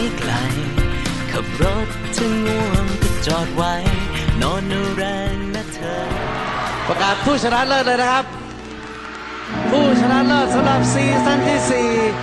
ไกลขับรึงง่วงก็จอดไว้ นอนแรงนะเธอ ประกาศผู้ชนะเลิศเลยนะครับ ผู้ชนะเลิศสำหรับซีซั่นที่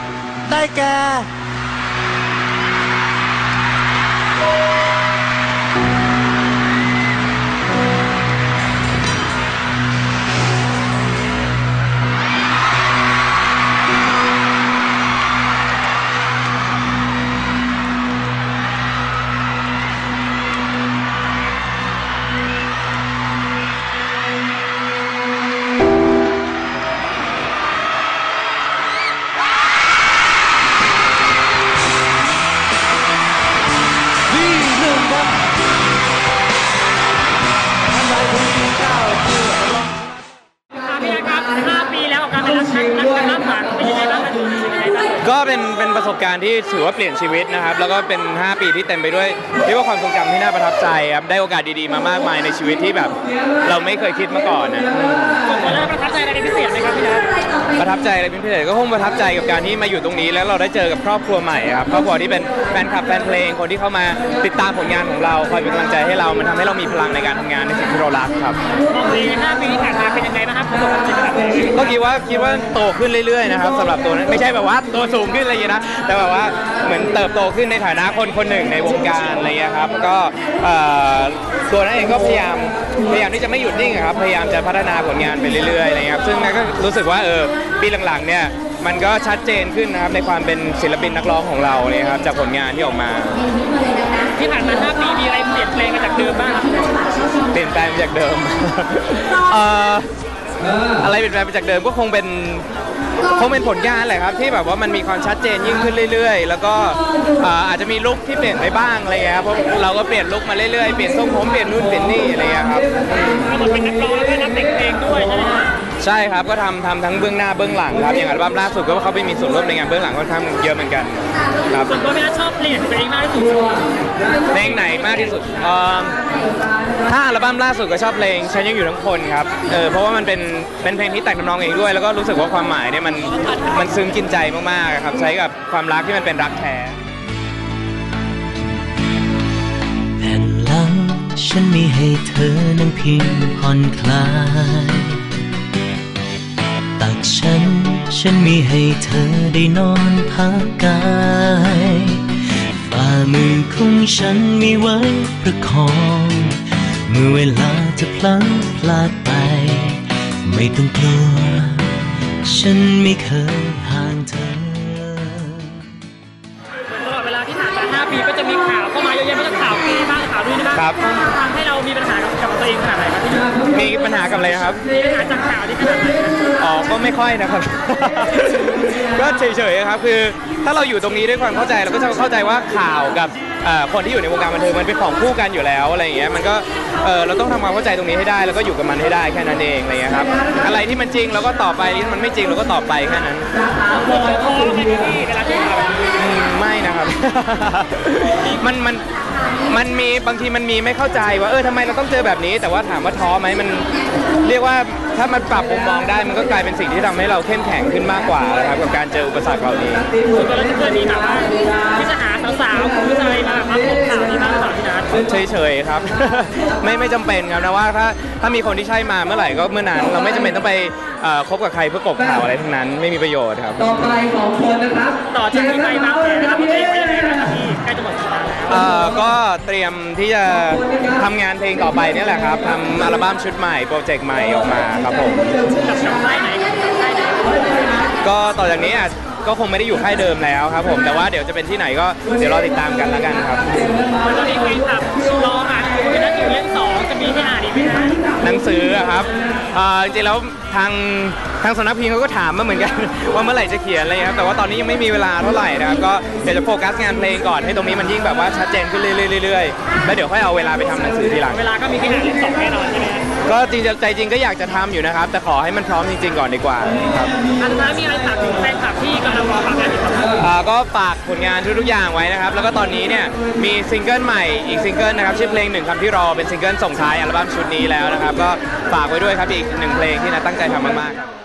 4 ได้แก่ ป็นเป็นประสบการณ์ที่ถือว่าเปลี่ยนชีวิตนะครับ แล้วก็เป็น 5 ปีที่เต็มไปด้วยเรียกว่าความทรงจำที่น่าประทับใจครับได้โอกาสดีๆมามากมายในชีวิตที่แบบ เราไม่เคยคิดมาก่อนนะ ผมว่าประทับใจอะไรเป็นพิเศษไหมครับพี่แอ๊ ประทับใจอะไรเป็นพิเศษก็คงประทับใจกับการที่มาอยู่ตรงนี้ แล้วเราได้เจอกับครอบครัวใหม่ครับครอบครัวที่เป็นแฟนคลับแฟนเพลงคนที่เข้ามาติดตามผลงานของเราคอยเป็นกำลังใจให้เรา มันทำให้เรามีพลังในการทำงานในสิ่งที่เรารักครับมองเลย5ปีที่ผ่านมาเป็นยังไงบ้างครับประสบความสำเร็จขนาดไหนก็คิดว่าคิดว่าโตขึ้นเรื่อยๆนะครับสำหรับตัวนั้นไม่ใช่แบบว่าตัวสูงขึ้นอะไรอย่างเงี้ยนะแต่แบบว่าเหมือนเติบโตขึ้นในฐานะคนคนหนึ่งในวงการอะไรเงี้ยครับก็เอ่อ ตัวนั้นเองก็พยายามพยายามที่จะไม่หยุดนิ่งอะครับพยายามจะพัฒนาผลงานไปเรื่อยๆอะไรเงี้ยครับซึ่งนั่นก็รู้สึกว่าเออปีหลังๆเนี่ยมันก็ชัดเจนขึ้นนะครับในความเป็นศิลปินนักร้องของเราเนี่ยครับจากผลงานที่ออกมา ที่ผ่านมา 5 ปีมีอะไรเปลี่ยนแปลงไปจากเดิมบ้างครับเปลี่ยนแปลงไปจากเดิม เอ่อ อะไรเปลี่ยนแปลงไปจากเดิมก็คงเป็นคงเป็นผลงานแหละครับที่แบบว่ามันมีความชัดเจนยิ่งขึ้นเรื่อย ๆ แล้วก็เอ่ออาจจะมีลุคที่เปลี่ยนไปบ้างอะไรเงี้ยครับเพราะเราก็เปลี่ยนลุคมาเรื่อยๆเปลี่ยนทรงผมเปลี่ยนนู่นเปลี่ยนนี่อะไรเงี้ยครับก็เหมือนเป็นนักร้องแล้วก็นักแต่งเพลงด้วยใช่ไหมครับ ใช่ครับก็ทำทำทั้งเบื้องหน้าเบื้องหลังครับอย่างอัลบั้มล่าสุดก็เขาไปมีส่วนร่วมในงานเบื้องหลังค่อนข้างเยอะเหมือนกันครับส่วนตัวพี่แอ๊ชอบเพลงตัวเองมากที่สุดเพลงไหนมากที่สุดเอิ่มถ้าอัลบั้มล่าสุดก็ชอบเพลงฉันยังอยู่ทั้งคนครับเออเพราะว่ามันเป็นเป็นเพลงที่แต่งทำนองเองด้วย แล้วก็รู้สึกว่าความหมายเนี่ยมันมันซึ้งกินใจมากๆครับใช้กับความรักที่มันเป็นรักแท้แผ่นหลังฉันมีให้เธอนั่งพิงผ่อนคลายตัก ฉัน ฉันมีให้เธอได้นอนพักกายฝ่ามือของฉันมีไว้ประคอง เมื่อเวลาจะพลั้งพลาดไป ไม่ต้องกลัว ฉันไม่เคยห่างเธอตลอดเวลาที่ผ่านมา5ปีก็จะมีข่าวเข้ามาเยอะแยะไม่ว่าข่าวเกย์บ้างข่าวนู่นนี่บ้างครับทำให้เรามีปัญหากับกับตัวเองขนาดไหนครับพี่ มีปัญหากับอะไรนะครับมีปัญหาจากข่าวที่ขนาดไหนครับอ๋อก็ไม่ค่อยนะครับ ก็เฉยๆครับคือ ถ้าเราอยู่ตรงนี้ด้วยความเข้าใจเราก็จะเข้าใจว่าข่าวกับเอ่อคนที่อยู่ในวงการบันเทิงมันเป็นของคู่กันอยู่แล้วอะไรอย่างเงี้ยมันก็เออเราต้องทำความเข้าใจตรงนี้ให้ได้ แล้วก็อยู่กับมันให้ได้แค่นั้นเองอะไรเงี้ยครับอะไรที่มันจริงเราก็ต่อไปที่มันไม่จริงเราก็ต่อไปแค่นั้นโอ้โหท้อไหมพี่เวลาที่ข่าวแบบนี้อืมไม่นะครับ มันมัน มันมีบางทีมันมีไม่เข้าใจว่าเออทำไมเราต้องเจอแบบนี้ แต่ว่าถามว่าท้อไหมมันเรียกว่าถ้ามันปรับมุมมองได้มันก็กลายเป็นสิ่งที่ทำให้เราเข้มแข็งขึ้นมากกว่านะครับกับการเจออุปสรรคเหล่านี้ ส่วนตัวเราจะเคยมีแบบว่าที่จะหาสาวๆผู้ชายมาแบบมาพบข่าวนี้บ้างหรือเปล่า เฉยๆครับ ไม่ไม่จำเป็นครับนะว่าถ้าถ้ามีคนที่ใช่มาเมื่อไหร่ก็เมื่อนั้น เราไม่จำเป็นต้องไปเอ่อคบกับใครเพื่อกบข่าวอะไรทั้งนั้นไม่มีประโยชน์ครับต่อไปของคนนะครับต่อจากนี้ไปบางแผนนะครับพี่เอกไว้ยังไงบ้างครับพี่ใกล้จะหมดสัปดาห์แล้วเอ่อก็เตรียมที่จะทำงานเพลงต่อไปเนี่ยแหละครับทำอัลบั้มชุดใหม่โปรเจกต์ใหม่ออกมาครับผมกับกับค่ายไหนกับค่ายไหนก็ต่อจากนี้อาจ ก็คงไม่ได้อยู่ค่ายเดิมแล้วครับผมแต่ว่าเดี๋ยวจะเป็นที่ไหนก็เดี๋ยวรอติดตามกันแล้วกันครับตอนนี้แฟนคลับรออ่านคุณนัทอยู่เล่มสองจะมีให้อ่านอีกไหมคะหนังสืออะครับเอ่อจริงๆแล้วทางทางสำนักพิมพ์เขาก็ถามมาเหมือนกัน ว่าเมื่อไหร่จะเขียนอะไรครับแต่ว่าตอนนี้ยังไม่มีเวลาเท่าไหร่นะครับก็เดี๋ยวจะโฟกัสงานเพลงก่อนให้ตรงนี้มันยิ่งแบบว่าชัดเจนขึ้นเรื่อยๆๆแล้วเดี๋ยวค่อยเอาเวลาไปทำหนังสือทีหลัง เวลาก็มีให้อ่านเล่มสองแน่นอนใช่ไหมคะ ก็จริงๆใจจริงก็อยากจะทำอยู่นะครับ แต่ขอให้มันพร้อมจริง ๆ ก่อนดีกว่าครับอันสุดท้ายมีอะไรฝากถึงแฟนคลับที่กำลังรอฟังงานอยู่ครับอ่าก็ฝากผลงานทุกๆอย่างไว้นะครับ แล้วก็ตอนนี้เนี่ยมีซิงเกิลใหม่อีกซิงเกิลนะครับชื่อเพลงหนึ่งคำที่รอเป็นซิงเกิลส่งท้ายอัลบั้มชุดนี้แล้วนะครับ ก็ฝากไว้ด้วยครับอีกหนึ่งเพลงที่นัทตั้งใจทำมากๆครับ